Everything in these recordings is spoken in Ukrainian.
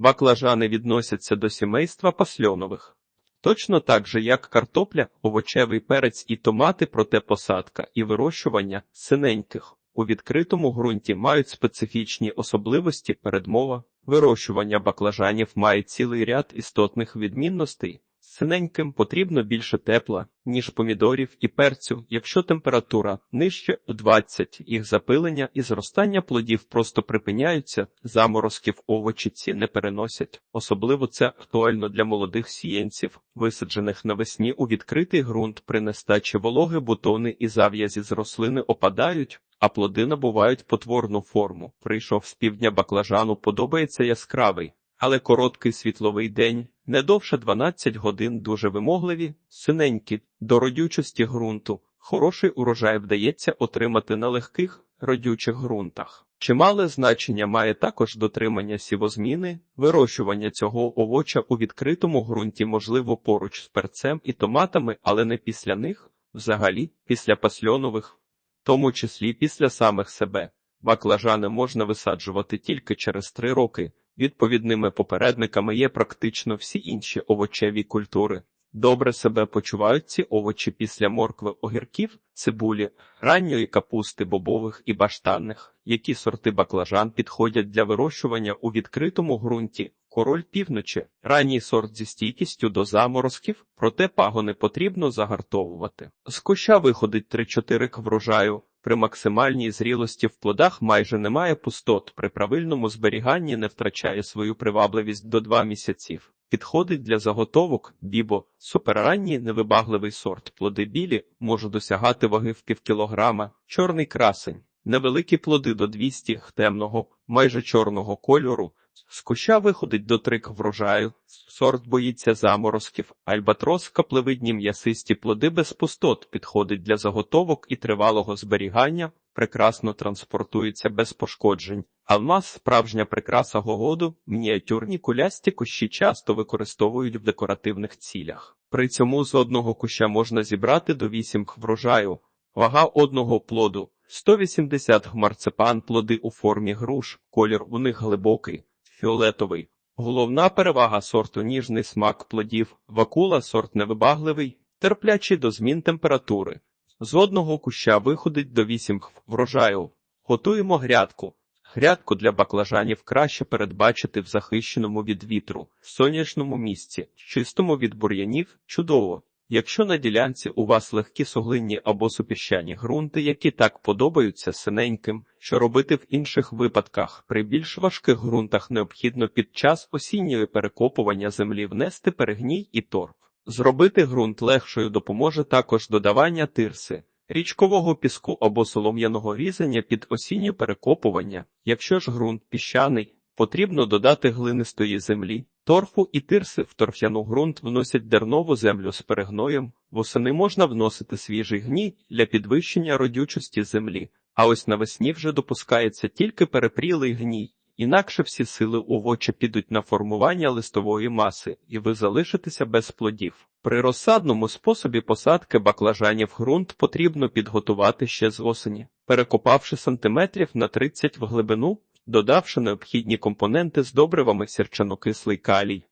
Баклажани відносяться до сімейства пасльонових. Точно так же, як картопля, овочевий перець і томати, проте посадка і вирощування синеньких у відкритому ґрунті мають специфічні особливості передмова. Вирощування баклажанів має цілий ряд істотних відмінностей. Синеньким потрібно більше тепла, ніж помідорів і перцю, якщо температура нижче 20, їх запилення і зростання плодів просто припиняються, заморозків овочі ці не переносять. Особливо це актуально для молодих сіянців, висаджених навесні у відкритий ґрунт при нестачі вологи бутони і зав'язі з рослини опадають, а плоди набувають потворну форму. Прийшов з півдня баклажану, подобається яскравий. Але короткий світловий день, не довше 12 годин, дуже вимогливі, синенькі, до родючості ґрунту. Хороший урожай вдається отримати на легких родючих ґрунтах. Чимале значення має також дотримання сівозміни, вирощування цього овоча у відкритому ґрунті можливо поруч з перцем і томатами, але не після них, взагалі, після пасльонових, в тому числі після самих себе. Баклажани можна висаджувати тільки через три роки. Відповідними попередниками є практично всі інші овочеві культури. Добре себе почувають ці овочі після моркви огірків, цибулі, ранньої капусти, бобових і баштанних, які сорти баклажан підходять для вирощування у відкритому ґрунті. Король півночі, ранній сорт зі стійкістю до заморозків, проте пагони потрібно загартовувати. З куща виходить 3-4 к врожаю. При максимальній зрілості в плодах майже немає пустот, при правильному зберіганні не втрачає свою привабливість до 2 місяців. Підходить для заготовок бібо, суперранній невибагливий сорт. Плоди білі можуть досягати ваги в півкілограма, чорний красень, невеликі плоди до 200 темного, майже чорного кольору. З куща виходить до трик врожаю, сорт боїться заморозків, альбатрос, каплевидні м'ясисті плоди без пустот підходить для заготовок і тривалого зберігання, прекрасно транспортується без пошкоджень. Алмаз справжня прикраса гогоду, мініатюрні кулясті кущі часто використовують в декоративних цілях. При цьому з одного куща можна зібрати до 8 врожаю, вага одного плоду 180 марципан. Плоди у формі груш, колір у них глибокий фіолетовий. Головна перевага сорту ніжний смак плодів, вакула сорт невибагливий, терплячий до змін температури. З одного куща виходить до 8 врожаю. Готуємо грядку. Грядку для баклажанів краще передбачити в захищеному від вітру, сонячному місці, чистому від бур'янів, чудово. Якщо на ділянці у вас легкі суглинні або супіщані ґрунти, які так подобаються синеньким, що робити в інших випадках, при більш важких ґрунтах необхідно під час осінньої перекопування землі внести перегній і торф. Зробити ґрунт легшою допоможе також додавання тирси, річкового піску або солом'яного різання під осіннє перекопування. Якщо ж ґрунт піщаний, потрібно додати глинистої землі. Торфу і тирси в торф'яну ґрунт вносять дернову землю з перегноєм, восени можна вносити свіжий гній для підвищення родючості землі, а ось навесні вже допускається тільки перепрілий гній, інакше всі сили овоча підуть на формування листової маси, і ви залишитеся без плодів. При розсадному способі посадки баклажанів ґрунт потрібно підготувати ще з осені, перекопавши сантиметрів на 30 в глибину, додавши необхідні компоненти з добривами сірчанокислий калій,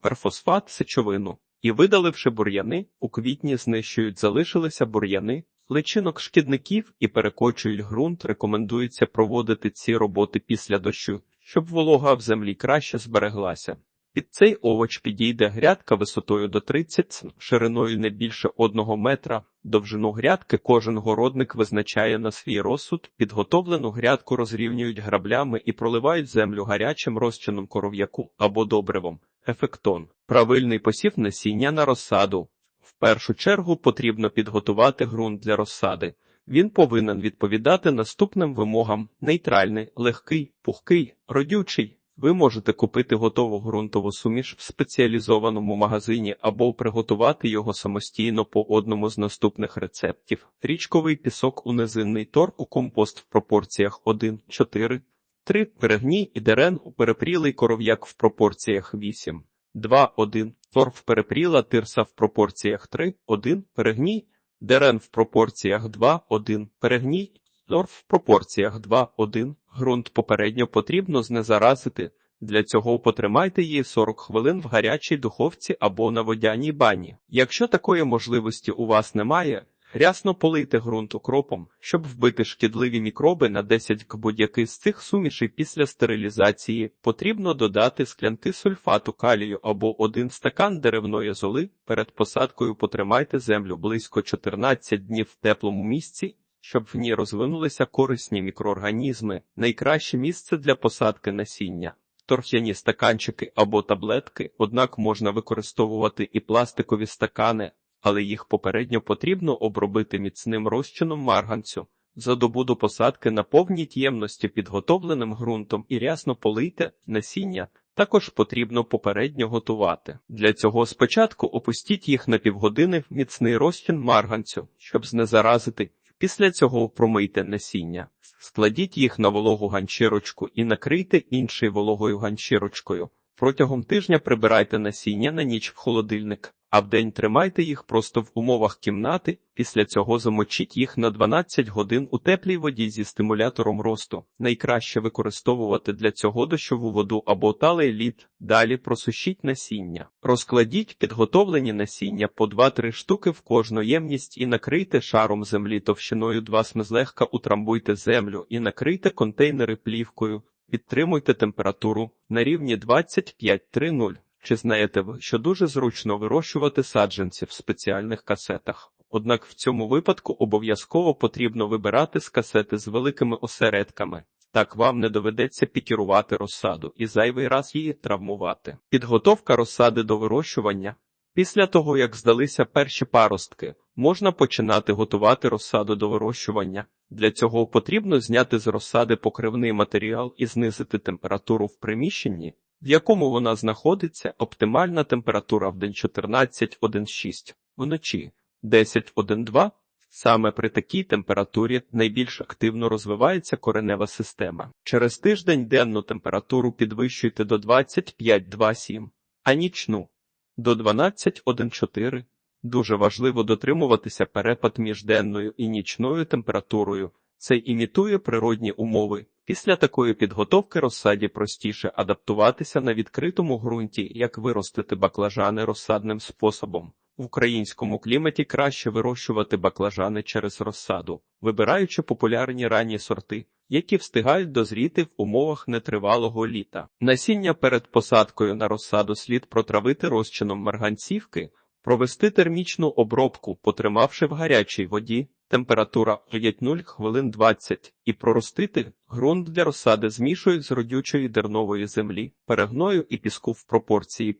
перфосфат, сечовину і видаливши бур'яни, у квітні знищують залишилися бур'яни, личинок шкідників і перекочують ґрунт. Рекомендується проводити ці роботи після дощу, щоб волога в землі краще збереглася. Під цей овоч підійде грядка висотою до 30 см, шириною не більше 1 метра. Довжину грядки кожен городник визначає на свій розсуд, підготовлену грядку розрівнюють граблями і проливають землю гарячим розчином коров'яку або добривом. Ефектон. Правильний посів насіння на розсаду. В першу чергу потрібно підготувати ґрунт для розсади. Він повинен відповідати наступним вимогам: нейтральний, легкий, пухкий, родючий. Ви можете купити готову ґрунтову суміш в спеціалізованому магазині або приготувати його самостійно по одному з наступних рецептів: річковий пісок у низинний тор у компост в пропорціях 1, 4, 3, перегній і дерен у перепрілий коров'як в пропорціях 8, 2, 1, торф перепріла тирса в пропорціях 3, 1, перегній, дерен в пропорціях 2, 1, перегній. Торф в пропорціях 2-1. Ґрунт попередньо потрібно знезаразити, Для цього потримайте її 40 хвилин в гарячій духовці або на водяній бані. Якщо такої можливості у вас немає, рясно полийте ґрунт укропом, щоб вбити шкідливі мікроби на 10 к будь-який з цих сумішей після стерилізації. Потрібно додати склянки сульфату калію або один стакан деревної золи. Перед посадкою потримайте землю близько 14 днів в теплому місці щоб в ній розвинулися корисні мікроорганізми. Найкраще місце для посадки насіння. Торф'яні стаканчики або таблетки, однак можна використовувати і пластикові стакани, але їх попередньо потрібно обробити міцним розчином марганцю. За добу до посадки наповніть ємності підготовленим ґрунтом і рясно полийте насіння. Також потрібно попередньо готувати. Для цього спочатку опустіть їх на півгодини в міцний розчин марганцю, щоб знезаразити Після цього промийте насіння, складіть їх на вологу ганчірочку і накрийте іншою вологою ганчірочкою. Протягом тижня прибирайте насіння на ніч в холодильник а вдень тримайте їх просто в умовах кімнати, після цього замочіть їх на 12 годин у теплій воді зі стимулятором росту. Найкраще використовувати для цього дощову воду або талий лід. Далі просушіть насіння. Розкладіть підготовлені насіння по 2-3 штуки в кожну ємність і накрийте шаром землі товщиною 2 см злегка утрамбуйте землю і накрийте контейнери плівкою. Підтримуйте температуру на рівні 25-30. Чи знаєте ви, що дуже зручно вирощувати саджанці в спеціальних касетах? Однак в цьому випадку обов'язково потрібно вибирати з касети з великими осередками. Так вам не доведеться пікірувати розсаду і зайвий раз її травмувати. Підготовка розсади до вирощування. Після того, як здалися перші паростки, можна починати готувати розсаду до вирощування. Для цього потрібно зняти з розсади покривний матеріал і знизити температуру в приміщенні в якому вона знаходиться, оптимальна температура в день 14,1,6, вночі 10,1,2. Саме при такій температурі найбільш активно розвивається коренева система. Через тиждень денну температуру підвищуйте до 25,2,7, а нічну до 12,1,4. Дуже важливо дотримуватися перепад між денною і нічною температурою. Це імітує природні умови. Після такої підготовки розсаді простіше адаптуватися на відкритому ґрунті, як виростити баклажани розсадним способом. В українському кліматі краще вирощувати баклажани через розсаду, вибираючи популярні ранні сорти, які встигають дозріти в умовах нетривалого літа. Насіння перед посадкою на розсаду слід протравити розчином марганцівки, провести термічну обробку, потримавши в гарячій воді температура 5-0 хвилин 20 і проростити ґрунт для розсади змішують з родючої дернової землі, перегною і піску в пропорції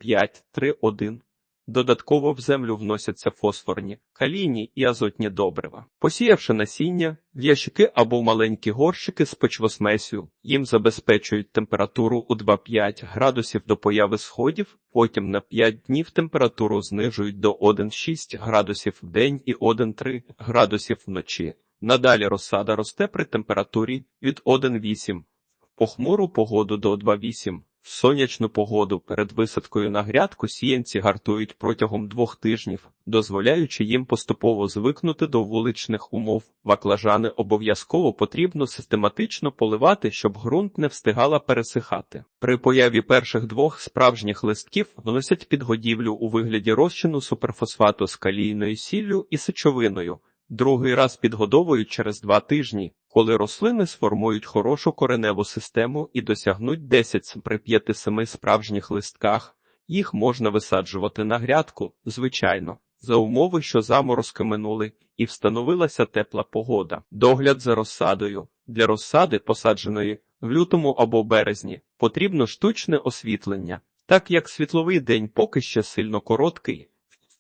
5-3-1. Додатково в землю вносяться фосфорні, калійні і азотні добрива. Посіявши насіння, в ящики або в маленькі горщики з почвосмесю, їм забезпечують температуру у 2-5 градусів до появи сходів, потім на 5 днів температуру знижують до 1,6 градусів в день і 1,3 градусів вночі. Надалі розсада росте при температурі від 1,8, похмуру погоду до 2,8 сонячну погоду перед висадкою на грядку сіянці гартують протягом двох тижнів, дозволяючи їм поступово звикнути до вуличних умов. Баклажани обов'язково потрібно систематично поливати, щоб ґрунт не встигала пересихати. При появі перших двох справжніх листків вносять підгодівлю у вигляді розчину суперфосфату з калійною сіллю і сечовиною. Другий раз підгодовують через два тижні, коли рослини сформують хорошу кореневу систему і досягнуть 10 при 5-7 справжніх листках, їх можна висаджувати на грядку, звичайно, за умови, що заморозки минули, і встановилася тепла погода. Догляд за розсадою. Для розсади, посадженої в лютому або березні, потрібно штучне освітлення, так як світловий день поки ще сильно короткий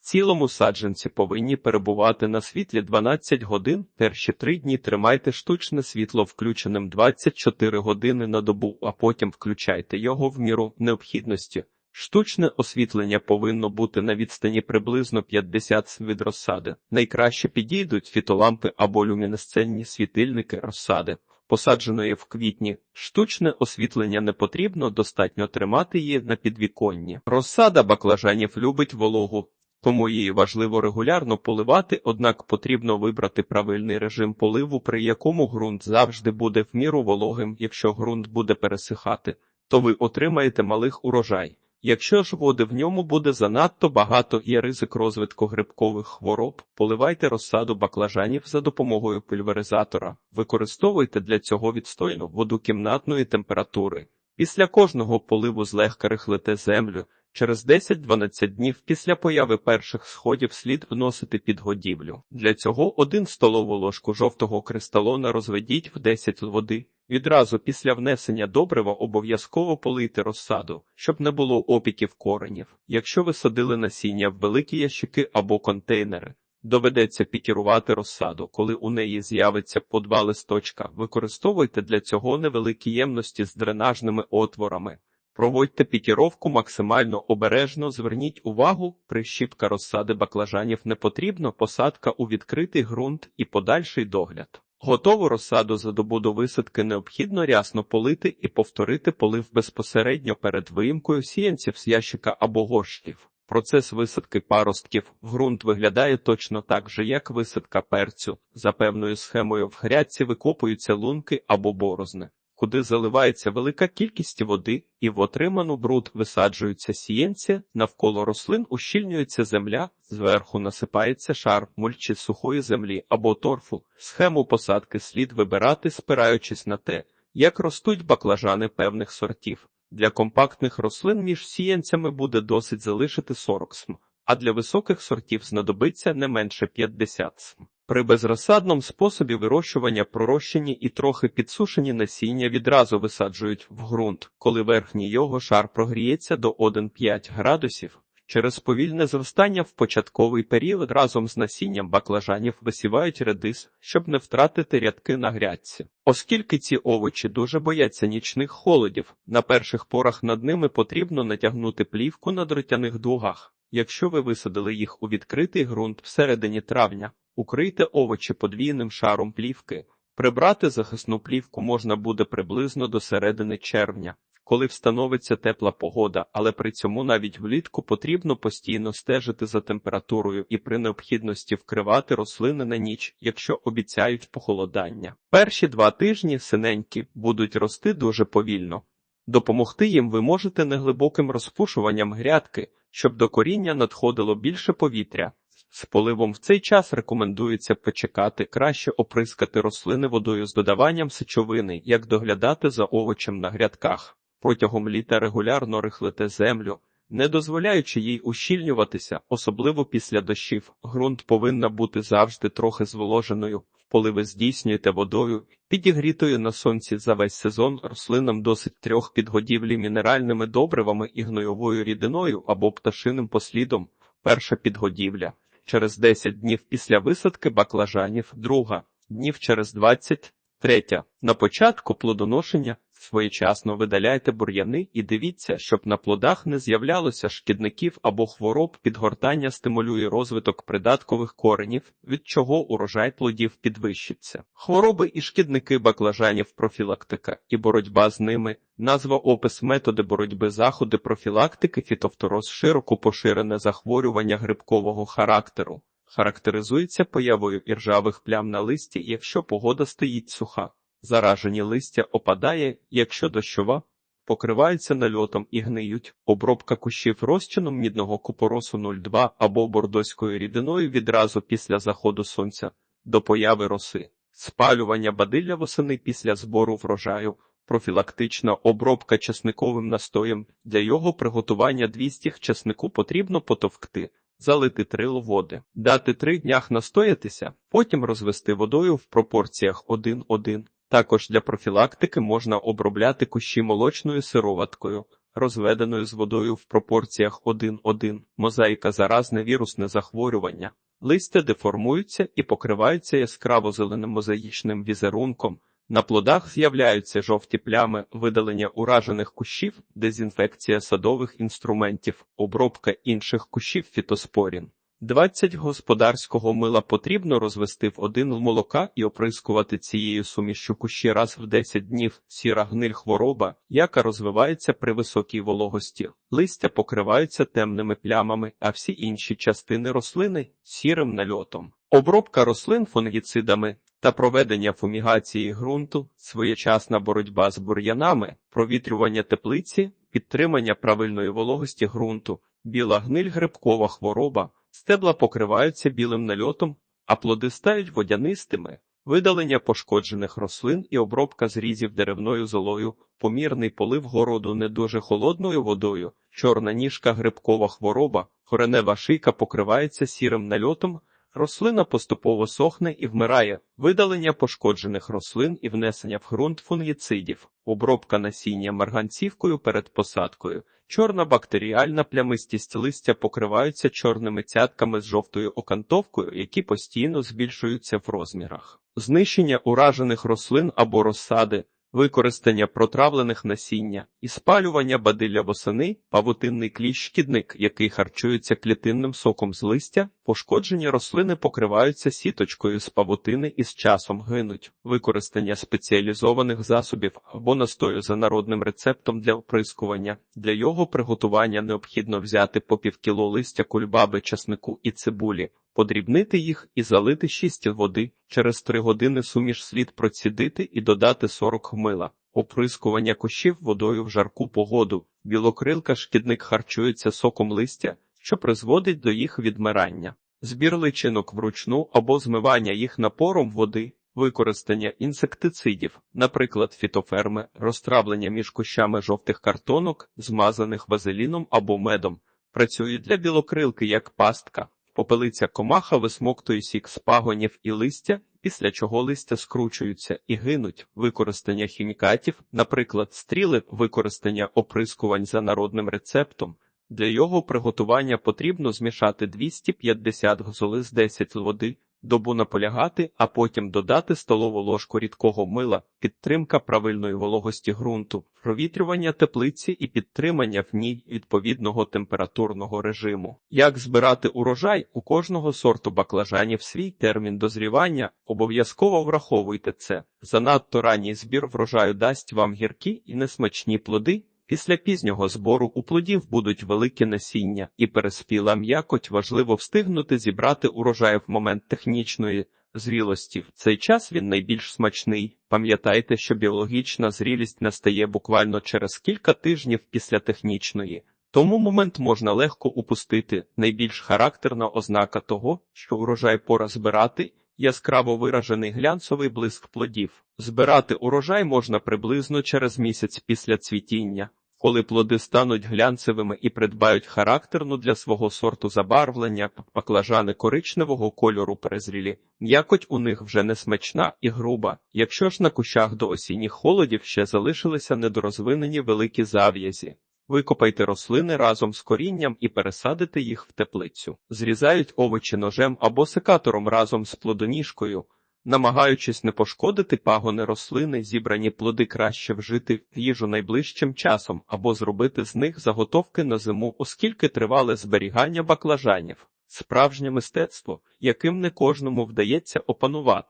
цілому саджанці повинні перебувати на світлі 12 годин. Перші три дні тримайте штучне світло включеним 24 години на добу, а потім включайте його в міру необхідності. Штучне освітлення повинно бути на відстані приблизно 50 від розсади. Найкраще підійдуть фітолампи або люмінесценні світильники розсади. Посадженої в квітні штучне освітлення не потрібно, достатньо тримати її на підвіконні. Розсада баклажанів любить вологу, тому її важливо регулярно поливати, однак потрібно вибрати правильний режим поливу, при якому ґрунт завжди буде в міру вологим, якщо ґрунт буде пересихати. то ви отримаєте малих урожай. Якщо ж води в ньому буде занадто багато, є ризик розвитку грибкових хвороб, поливайте розсаду баклажанів за допомогою пульверизатора. Використовуйте для цього відстойну воду кімнатної температури. Після кожного поливу злегка рихлите землю. Через 10-12 днів після появи перших сходів слід вносити підгодівлю. Для цього 1 столову ложку жовтого кристалона розведіть в 10 води. Відразу після внесення добрива обов'язково полийте розсаду, щоб не було опіків коренів. Якщо ви садили насіння в великі ящики або контейнери, доведеться пікірувати розсаду, коли у неї з'явиться по два листочка. Використовуйте для цього невеликі ємності з дренажними отворами. Проводьте пікіровку максимально обережно, зверніть увагу, прищіпка розсади баклажанів не потрібно, посадка у відкритий ґрунт і подальший догляд. Готову розсаду за добу до висадки необхідно рясно полити і повторити полив безпосередньо перед виїмкою сіянців з ящика або горщиків. Процес висадки паростків в ґрунт виглядає точно так же, як висадка перцю. За певною схемою в грядці викопуються лунки або борозни куди заливається велика кількість води, і в отриману бруд висаджуються сієнці, навколо рослин ущільнюється земля, зверху насипається шар мульчі сухої землі або торфу. Схему посадки слід вибирати, спираючись на те, як ростуть баклажани певних сортів. Для компактних рослин між сіянцями буде досить залишити 40 см, а для високих сортів знадобиться не менше 50 см. При безрозсадному способі вирощування пророщені і трохи підсушені насіння відразу висаджують в ґрунт, коли верхній його шар прогріється до 1,5 градусів. Через повільне зростання в початковий період разом з насінням баклажанів висівають редис, щоб не втратити рядки на грядці. Оскільки ці овочі дуже бояться нічних холодів, на перших порах над ними потрібно натягнути плівку на дротяних дугах. Якщо ви висадили їх у відкритий ґрунт всередині травня, Укрийте овочі подвійним шаром плівки. Прибрати захисну плівку можна буде приблизно до середини червня, коли встановиться тепла погода, але при цьому навіть влітку потрібно постійно стежити за температурою і при необхідності вкривати рослини на ніч, якщо обіцяють похолодання. Перші два тижні синенькі будуть рости дуже повільно. Допомогти їм ви можете неглибоким розпушуванням грядки, щоб до коріння надходило більше повітря. З поливом в цей час рекомендується почекати, краще оприскати рослини водою з додаванням сечовини, як доглядати за овочем на грядках. Протягом літа регулярно рихлите землю, не дозволяючи їй ущільнюватися, особливо після дощів. Ґрунт повинна бути завжди трохи зволоженою. Поливи здійснюєте водою, підігрітою на сонці за весь сезон рослинам досить трьох підгодівлі мінеральними добривами і гнойовою рідиною або пташиним послідом. Перша підгодівля через 10 днів після висадки баклажанів, друга днів через 20, третя. На початку плодоношення своєчасно видаляйте бур'яни і дивіться, щоб на плодах не з'являлося шкідників або хвороб, підгортання стимулює розвиток придаткових коренів, від чого урожай плодів підвищиться. Хвороби і шкідники баклажанів профілактика і боротьба з ними. Назва опис методи боротьби заходи профілактики фітофтороз широко поширене захворювання грибкового характеру. Характеризується появою іржавих плям на листі, якщо погода стоїть суха. Заражені листя опадає, якщо дощова, покриваються нальотом і гниють. Обробка кущів розчином мідного купоросу 0,2 або бордоською рідиною відразу після заходу сонця до появи роси, спалювання бадилля восени після збору врожаю, профілактична обробка чесниковим настоєм. Для його приготування 200 чеснику потрібно потовкти. Залити три води, дати три днях настоятися, потім розвести водою в пропорціях 1-1. Також для профілактики можна обробляти кущі молочною сироваткою, розведеною з водою в пропорціях 1-1, мозаїка заразне вірусне захворювання. Листя деформуються і покриваються яскраво зеленим мозаїчним візерунком. На плодах з'являються жовті плями, видалення уражених кущів, дезінфекція садових інструментів, обробка інших кущів фітоспорін. 20 господарського мила потрібно розвести в один молока і оприскувати цією сумішю кущі раз в 10 днів. Сіра гниль хвороба, яка розвивається при високій вологості. Листя покриваються темними плямами, а всі інші частини рослини сірим нальотом. Обробка рослин фунгіцидами та проведення фумігації ґрунту, своєчасна боротьба з бур'янами, провітрювання теплиці, підтримання правильної вологості ґрунту, біла гниль грибкова хвороба, стебла покриваються білим нальотом, а плоди стають водянистими, видалення пошкоджених рослин і обробка зрізів деревною золою, помірний полив городу не дуже холодною водою, чорна ніжка грибкова хвороба, коренева шийка покривається сірим нальотом, рослина поступово сохне і вмирає, видалення пошкоджених рослин і внесення в ґрунт фунгіцидів, обробка насіння марганцівкою перед посадкою. Чорна бактеріальна плямистість листя покриваються чорними цятками з жовтою окантовкою, які постійно збільшуються в розмірах. Знищення уражених рослин або розсади, використання протравлених насіння і спалювання бадилля восени, павутинний кліщ-шкідник, який харчується клітинним соком з листя, пошкоджені рослини покриваються сіточкою з павутини і з часом гинуть, використання спеціалізованих засобів або настою за народним рецептом для оприскування. Для його приготування необхідно взяти по півкіло листя кульбаби, часнику і цибулі, подрібнити їх і залити 6 води. Через 3 години суміш слід процідити і додати 40 мила. Оприскування кущів водою в жарку погоду. Білокрилка шкідник харчується соком листя, що призводить до їх відмирання. Збір личинок вручну або змивання їх напором води, використання інсектицидів, наприклад, фітоферми, розтравлення між кущами жовтих картонок, змазаних вазеліном або медом, працюють для білокрилки як пастка. Попелиця комаха висмоктує сік з пагонів і листя, після чого листя скручуються і гинуть. Використання хімікатів, наприклад, стріли, використання оприскувань за народним рецептом. Для його приготування потрібно змішати 250 гзоли з 10 води, добу наполягати, а потім додати столову ложку рідкого мила, підтримка правильної вологості ґрунту, провітрювання теплиці і підтримання в ній відповідного температурного режиму. Як збирати урожай у кожного сорту баклажанів свій термін дозрівання, обов'язково враховуйте це. Занадто ранній збір врожаю дасть вам гіркі і несмачні плоди. Після пізнього збору у плодів будуть великі насіння і переспіла м'якоть важливо встигнути зібрати урожай в момент технічної зрілості. В цей час він найбільш смачний. Пам'ятайте, що біологічна зрілість настає буквально через кілька тижнів після технічної. Тому момент можна легко упустити. Найбільш характерна ознака того, що урожай пора збирати, яскраво виражений глянцевий блиск плодів. Збирати урожай можна приблизно через місяць після цвітіння. Коли плоди стануть глянцевими і придбають характерну для свого сорту забарвлення, баклажани коричневого кольору перезрілі, м'якоть у них вже не смачна і груба. Якщо ж на кущах до осінніх холодів ще залишилися недорозвинені великі зав'язі, Викопайте рослини разом з корінням і пересадите їх в теплицю. Зрізають овочі ножем або секатором разом з плодоніжкою, намагаючись не пошкодити пагони рослини, зібрані плоди краще вжити в їжу найближчим часом або зробити з них заготовки на зиму, оскільки тривале зберігання баклажанів. Справжнє мистецтво, яким не кожному вдається опанувати.